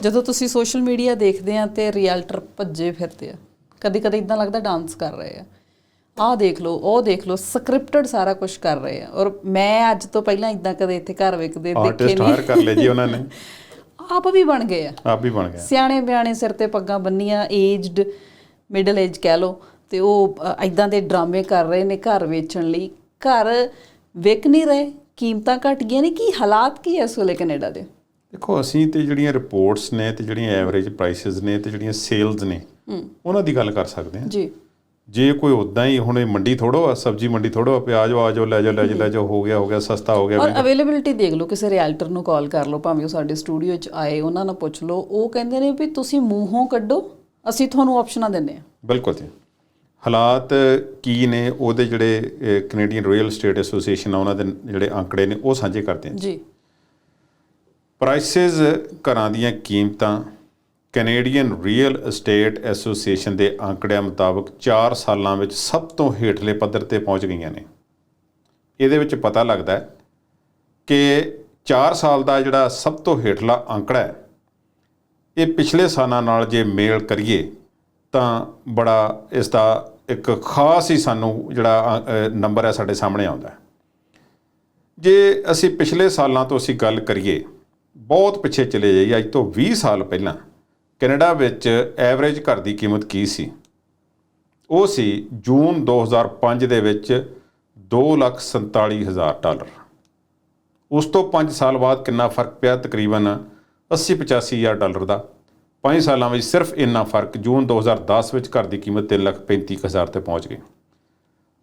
ਜਦੋਂ ਤੁਸੀਂ social media ਦੇਖਦੇ ਆ ਤੇ ਰੀਅਲਟਰ ਭੱਜੇ ਫਿਰਦੇ ਆ ਕਦੇ ਕਦੇ ਇਦਾਂ ਲੱਗਦਾ ਡਾਂਸ ਕਰ ਰਹੇ ਆ। ਆਹ ਦੇਖ ਲਓ ਉਹ ਦੇਖ ਲਓ ਸਕ੍ਰਿਪਟਡ ਸਾਰਾ ਕੁਝ ਕਰ ਰਹੇ ਆ। ਔਰ ਮੈਂ ਅੱਜ ਤੋਂ ਪਹਿਲਾਂ ਇਦਾਂ ਕਦੇ ਇੱਥੇ ਘਰ ਵੇਖਦੇ ਦੇਖੇ ਆਰਟਿਸਟ ਨਹੀਂ। ਹਾਇਰ ਕਰ ਲਏ ਜੀ ਉਹਨਾਂ ਨੇ। ਆਪ ਵੀ ਬਣ ਗਏ ਆ। ਆਪ ਵੀ ਬਣ ਗਿਆ ਸਿਆਣੇ ਬਿਆਣੇ ਸਿਰ ਤੇ ਪੱਗਾਂ ਬੰਨੀਆਂ ਏਜਡ ਮਿਡਲ ਏਜ ਕਹਿ ਲਓ ਤੇ ਉਹ ਐਦਾਂ ਦੇ ਡਰਾਮੇ ਕਰ ਰਹੇ ਨੇ ਘਰ ਵੇਚਣ ਲਈ। ਘਰ ਵਿਕ ਨਹੀਂ ਰਹੇ ਕੀਮਤਾਂ ਘਟ ਗਈਆਂ ਨੇ ਕੀ ਹਾਲਾਤ ਕੀ ਐ ਇਸ ਵੇਲੇ ਕੈਨੇਡਾ ਦੇ? ਦੇਖੋ ਅਸੀਂ ਤੇ ਜਿਹੜੀਆਂ ਰਿਪੋਰਟਸ ਨੇ ਤੇ ਜਿਹੜੀਆਂ ਐਵਰੇਜ ਪ੍ਰਾਈਸਸ ਨੇ ਤੇ ਜਿਹੜੀਆਂ ਸੇਲਸ ਨੇ ਉਹਨਾਂ ਦੀ ਗੱਲ ਕਰ ਸਕਦੇ ਹਾਂ। ਜੀ। ਜੇ ਕੋਈ ਉਦਾਂ ਹੀ ਹੁਣ ਇਹ ਮੰਡੀ ਥੋੜੋ ਆ ਸਬਜ਼ੀ ਮੰਡੀ ਥੋੜੋ ਆ ਪਿਆਜ਼ ਆ ਜਾਓ ਲੈ ਜਾਓ ਲੈ ਜਾਓ ਲੈ ਜਾਓ ਹੋ ਗਿਆ ਹੋ ਗਿਆ ਸਸਤਾ ਹੋ ਗਿਆ ਔਰ ਅਵੇਲੇਬਿਲਿਟੀ ਦੇਖ ਲਓ ਕਿਸੇ ਰਿਐਲਟਰ ਨੂੰ ਕਾਲ ਕਰ ਲਓ ਭਾਵੇਂ ਉਹ ਸਾਡੇ ਸਟੂਡੀਓ 'ਚ ਆਏ ਉਹਨਾਂ ਨਾਲ ਪੁੱਛ ਲਓ ਉਹ ਕਹਿੰਦੇ ਨੇ ਵੀ ਤੁਸੀਂ ਮੂੰਹੋਂ ਕੱਢੋ ਅਸੀਂ ਤੁਹਾਨੂੰ ਆਪਸ਼ਨਾਂ ਦਿੰਨੇ ਆ ਬਿਲਕੁਲ ਜੀ। ਹਾਲਾਤ ਕੀ ਨੇ ਉਹਦੇ ਜਿਹੜੇ ਕੈਨੇਡੀਅਨ ਰੀਅਲ ਏਸਟੇਟ ਐਸੋਸੀਏਸ਼ਨ ਆ ਉਹਨਾਂ ਦੇ ਜਿਹੜੇ ਅੰਕੜੇ ਨੇ ਉਹ ਸਾਂਝੇ ਕਰਦੇ ਹਾਂ। ਜੀ। ਪ੍ਰਾਈਸਸ ਘਰਾਂ ਦੀਆਂ ਕੀਮਤਾਂ ਕੈਨੇਡੀਅਨ ਰੀਅਲ ਏਸਟੇਟ ਐਸੋਸੀਏਸ਼ਨ ਦੇ ਅੰਕੜਿਆਂ ਮੁਤਾਬਕ 4 ਸਾਲਾਂ ਵਿੱਚ ਸਭ ਤੋਂ ਹੇਠਲੇ ਪੱਧਰ ਤੇ ਪਹੁੰਚ ਗਈਆਂ ਨੇ। ਇਹਦੇ ਵਿੱਚ ਪਤਾ ਲੱਗਦਾ ਹੈ ਕਿ 4 ਸਾਲ ਦਾ ਜਿਹੜਾ ਸਭ ਤੋਂ ਹੇਠਲਾ ਅੰਕੜਾ ਹੈ, ਇਹ ਪਿਛਲੇ ਸਾਲਾਂ ਨਾਲ ਜੇ ਮੇਲ ਕਰੀਏ ਤਾਂ ਬੜਾ ਇਸ ਦਾ ਇੱਕ ਖਾਸ ਹੀ ਸਾਨੂੰ ਜਿਹੜਾ ਨੰਬਰ ਹੈ ਸਾਡੇ ਸਾਹਮਣੇ ਆਉਂਦਾ ਜੇ ਅਸੀਂ ਪਿਛਲੇ ਸਾਲਾਂ ਤੋਂ ਅਸੀਂ ਗੱਲ ਕਰੀਏ ਬਹੁਤ ਪਿੱਛੇ ਚਲੇ ਜਾਈਏ ਅੱਜ ਤੋਂ 20 ਸਾਲ ਪਹਿਲਾਂ ਕੈਨੇਡਾ ਵਿੱਚ ਐਵਰੇਜ ਘਰ ਦੀ ਕੀਮਤ ਕੀ ਸੀ? ਉਹ ਸੀ ਜੂਨ 2005 ਦੇ ਵਿੱਚ 247000 ਡਾਲਰ। ਉਸ ਤੋਂ 5 ਸਾਲ ਬਾਅਦ ਕਿੰਨਾ ਫ਼ਰਕ ਪਿਆ? ਤਕਰੀਬਨ 80 85000 ਡਾਲਰ ਦਾ। 5 ਸਾਲਾਂ ਵਿੱਚ ਸਿਰਫ ਇੰਨਾ ਫ਼ਰਕ ਜੂਨ 2010 ਵਿੱਚ ਘਰ ਦੀ ਕੀਮਤ 335000 ਤੇ ਪਹੁੰਚ ਗਈ।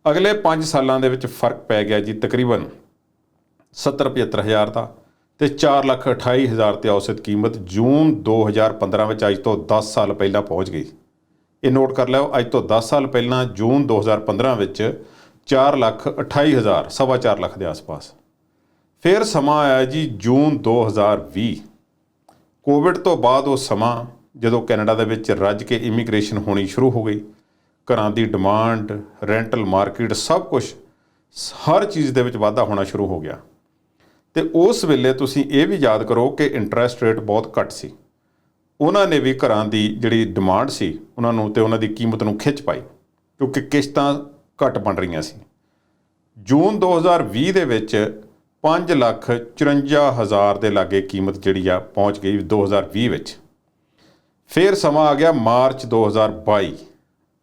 ਅਗਲੇ 5 ਸਾਲਾਂ ਦੇ ਵਿੱਚ ਫ਼ਰਕ ਪੈ ਗਿਆ ਜੀ ਤਕਰੀਬਨ 70 75000 ਦਾ। ਤੇ 428000 ਤੇ ਔਸਤ ਕੀਮਤ ਜੂਨ 2015 ਵਿੱਚ ਅੱਜ ਤੋਂ 10 ਸਾਲ ਪਹਿਲਾਂ ਪਹੁੰਚ ਗਈ। ਇਹ ਨੋਟ ਕਰ ਲਿਓ, ਅੱਜ ਤੋਂ 10 ਸਾਲ ਪਹਿਲਾਂ ਜੂਨ 2015 ਵਿੱਚ 428000 ਸਵਾ 4 ਲੱਖ ਦੇ ਆਸ-ਪਾਸ। ਫਿਰ ਸਮਾਂ ਆਇਆ ਜੀ ਜੂਨ 2020 ਕੋਵਿਡ ਤੋਂ ਬਾਅਦ ਉਹ ਸਮਾਂ ਜਦੋਂ ਕੈਨੇਡਾ ਦੇ ਵਿੱਚ ਰੱਜ ਕੇ ਇਮੀਗ੍ਰੇਸ਼ਨ ਹੋਣੀ ਸ਼ੁਰੂ ਹੋ ਗਈ। ਘਰਾਂ ਦੀ ਡਿਮਾਂਡ, ਰੈਂਟਲ ਮਾਰਕੀਟ, ਸਭ ਕੁਝ ਹਰ ਚੀਜ਼ ਦੇ ਵਿੱਚ ਵਾਧਾ ਹੋਣਾ ਸ਼ੁਰੂ ਹੋ ਗਿਆ। ਤੇ ਉਸ ਵੇਲੇ ਤੁਸੀਂ ਇਹ ਵੀ ਯਾਦ ਕਰੋ ਕਿ ਇੰਟਰਸਟ ਰੇਟ ਬਹੁਤ ਘੱਟ ਸੀ। ਉਹਨਾਂ ਨੇ ਵੀ ਘਰਾਂ ਦੀ ਜਿਹੜੀ ਡਿਮਾਂਡ ਸੀ, ਉਹਨਾਂ ਨੂੰ ਤੇ ਉਹਨਾਂ ਦੀ ਕੀਮਤ ਨੂੰ ਖਿੱਚ ਪਾਈ, ਕਿਉਂਕਿ ਕਿਸ਼ਤਾਂ ਘੱਟ ਬਣ ਰਹੀਆਂ ਸੀ। ਜੂਨ 2020 ਦੇ ਵਿੱਚ 5 ਲੱਖ 54 ਹਜ਼ਾਰ ਦੇ ਲਾਗੇ ਕੀਮਤ ਜਿਹੜੀ ਆ ਪਹੁੰਚ ਗਈ 2020 ਵਿੱਚ। ਫਿਰ ਸਮਾਂ ਆ ਗਿਆ ਮਾਰਚ 2022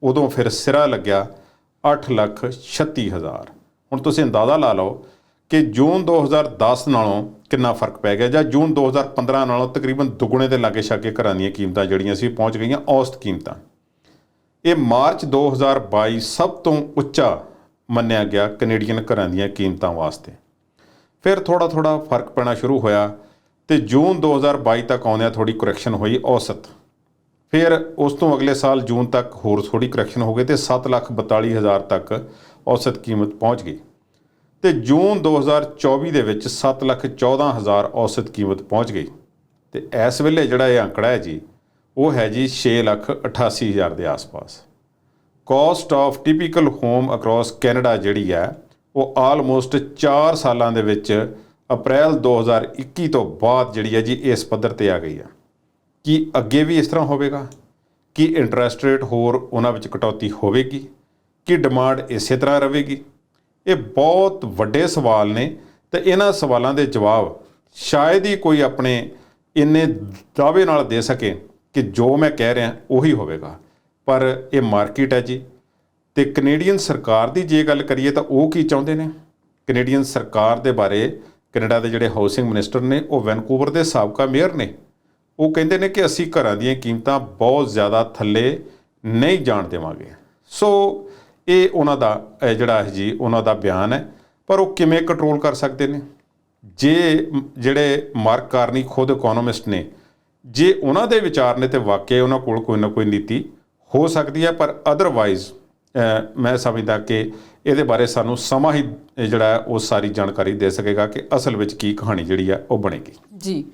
ਉਦੋਂ ਫਿਰ ਸਿਰਾ ਲੱਗਿਆ 8 ਲੱਖ 36 ਹਜ਼ਾਰ। ਹੁਣ ਤੁਸੀਂ ਅੰਦਾਜ਼ਾ ਲਾ ਲਓ ਕਿ ਜੂਨ 2010 ਨਾਲੋਂ ਕਿੰਨਾ ਫ਼ਰਕ ਪੈ ਗਿਆ? ਜਾਂ ਜੂਨ 2015 ਨਾਲੋਂ ਤਕਰੀਬਨ ਦੁੱਗਣੇ ਦੇ ਲਾਗੇ ਛਾਗੇ ਘਰਾਂ ਦੀਆਂ ਕੀਮਤਾਂ ਜਿਹੜੀਆਂ ਸੀ, ਪਹੁੰਚ ਗਈਆਂ ਔਸਤ ਕੀਮਤਾਂ। ਇਹ ਮਾਰਚ 2022 ਸਭ ਤੋਂ ਉੱਚਾ ਮੰਨਿਆ ਗਿਆ ਕੈਨੇਡੀਅਨ ਘਰਾਂ ਦੀਆਂ ਕੀਮਤਾਂ ਵਾਸਤੇ। ਫਿਰ ਥੋੜਾ ਥੋੜਾ ਫ਼ਰਕ ਪੈਣਾ ਸ਼ੁਰੂ ਹੋਇਆ ਤੇ ਜੂਨ 2022 ਤੱਕ ਆਉਂਦਿਆਂ ਥੋੜੀ ਕਰੈਕਸ਼ਨ ਹੋਈ ਔਸਤ। ਫਿਰ ਉਸ ਤੋਂ ਅਗਲੇ ਸਾਲ ਜੂਨ ਤੱਕ ਹੋਰ ਥੋੜੀ ਕਰੈਕਸ਼ਨ ਹੋ ਗਈ ਤੇ 742000 ਤੱਕ ਔਸਤ ਕੀਮਤ ਪਹੁੰਚ ਗਈ। ਤੇ ਜੂਨ 2024 ਦੇ ਵਿੱਚ 714000 ਔਸਤ ਕੀਮਤ ਪਹੁੰਚ ਗਈ। ਤੇ ਇਸ ਵੇਲੇ ਜਿਹੜਾ ਇਹ ਅੰਕੜਾ ਹੈ ਜੀ, ਉਹ ਹੈ ਜੀ 688000 ਦੇ ਆਸ-ਪਾਸ। Cost of typical home across Canada ਜਿਹੜੀ ਹੈ, ਉਹ ਆਲਮੋਸਟ 4 ਸਾਲਾਂ ਦੇ ਵਿੱਚ ਅਪ੍ਰੈਲ 2021 ਤੋਂ ਬਾਅਦ ਜਿਹੜੀ ਹੈ ਜੀ ਇਸ ਪੱਧਰ ਤੇ ਆ ਗਈ ਹੈ। ਕੀ ਅੱਗੇ ਵੀ ਇਸ ਤਰ੍ਹਾਂ ਹੋਵੇਗਾ? ਕੀ ਇੰਟਰਸਟ ਰੇਟ ਹੋਰ ਉਹਨਾਂ ਵਿੱਚ ਕਟੌਤੀ ਹੋਵੇਗੀ? ਕੀ ਡਿਮਾਂਡ ਇਸੇ ਤਰ੍ਹਾਂ ਰਹੇਗੀ? ਇਹ ਬਹੁਤ ਵੱਡੇ ਸਵਾਲ ਨੇ ਤੇ ਇਹਨਾਂ ਸਵਾਲਾਂ ਦੇ ਜਵਾਬ ਸ਼ਾਇਦ ਹੀ ਕੋਈ ਆਪਣੇ ਇੰਨੇ ਦਾਅਵੇ ਨਾਲ ਦੇ ਸਕੇ ਕਿ ਜੋ ਮੈਂ ਕਹਿ ਰਿਹਾ ਉਹੀ ਹੋਵੇਗਾ। ਪਰ ਇਹ ਮਾਰਕੀਟ ਹੈ ਜੀ। ਤੇ ਕੈਨੇਡੀਅਨ ਸਰਕਾਰ ਦੀ ਜੇ ਗੱਲ ਕਰੀਏ ਤਾਂ ਉਹ ਕੀ ਚਾਹੁੰਦੇ ਨੇ? ਕੈਨੇਡੀਅਨ ਸਰਕਾਰ ਦੇ ਬਾਰੇ ਕੈਨੇਡਾ ਦੇ ਜਿਹੜੇ ਹਾਊਸਿੰਗ ਮਿਨਿਸਟਰ ਨੇ, ਉਹ ਵੈਨਕੂਵਰ ਦੇ ਸਾਬਕਾ ਮੇਅਰ ਨੇ। ਉਹ ਕਹਿੰਦੇ ਨੇ ਕਿ ਅਸੀਂ ਘਰਾਂ ਦੀਆਂ ਕੀਮਤਾਂ ਬਹੁਤ ਜ਼ਿਆਦਾ ਥੱਲੇ ਨਹੀਂ ਜਾਣ ਦੇਵਾਂਗੇ। ਸੋ ਇਹ ਉਹਨਾਂ ਦਾ ਜਿਹੜਾ ਹੈ ਜੀ, ਉਹਨਾਂ ਦਾ ਬਿਆਨ ਹੈ। ਪਰ ਉਹ ਕਿਵੇਂ ਕੰਟਰੋਲ ਕਰ ਸਕਦੇ ਨੇ? ਜੇ ਜਿਹੜੇ ਮਾਰਕ ਕਾਰਨੀ ਖੁਦ ਇਕਨੋਮਿਸਟ ਨੇ, ਜੇ ਉਹਨਾਂ ਦੇ ਵਿਚਾਰ ਨੇ ਤੇ ਵਾਕਿਆ ਉਹਨਾਂ ਕੋਲ ਕੋਈ ਨਾ ਕੋਈ ਨੀਤੀ ਹੋ ਸਕਦੀ ਹੈ, ਪਰ ਅਦਰਵਾਈਜ਼ ਮੈਂ ਸਮਝਦਾ ਕਿ ਇਹਦੇ ਬਾਰੇ ਸਾਨੂੰ ਸਮਾਂ ਹੀ ਜਿਹੜਾ ਉਹ ਸਾਰੀ ਜਾਣਕਾਰੀ ਦੇ ਸਕੇਗਾ ਕਿ ਅਸਲ ਵਿੱਚ ਕੀ ਕਹਾਣੀ ਜਿਹੜੀ ਹੈ, ਉਹ ਬਣੇਗੀ। ਜੀ।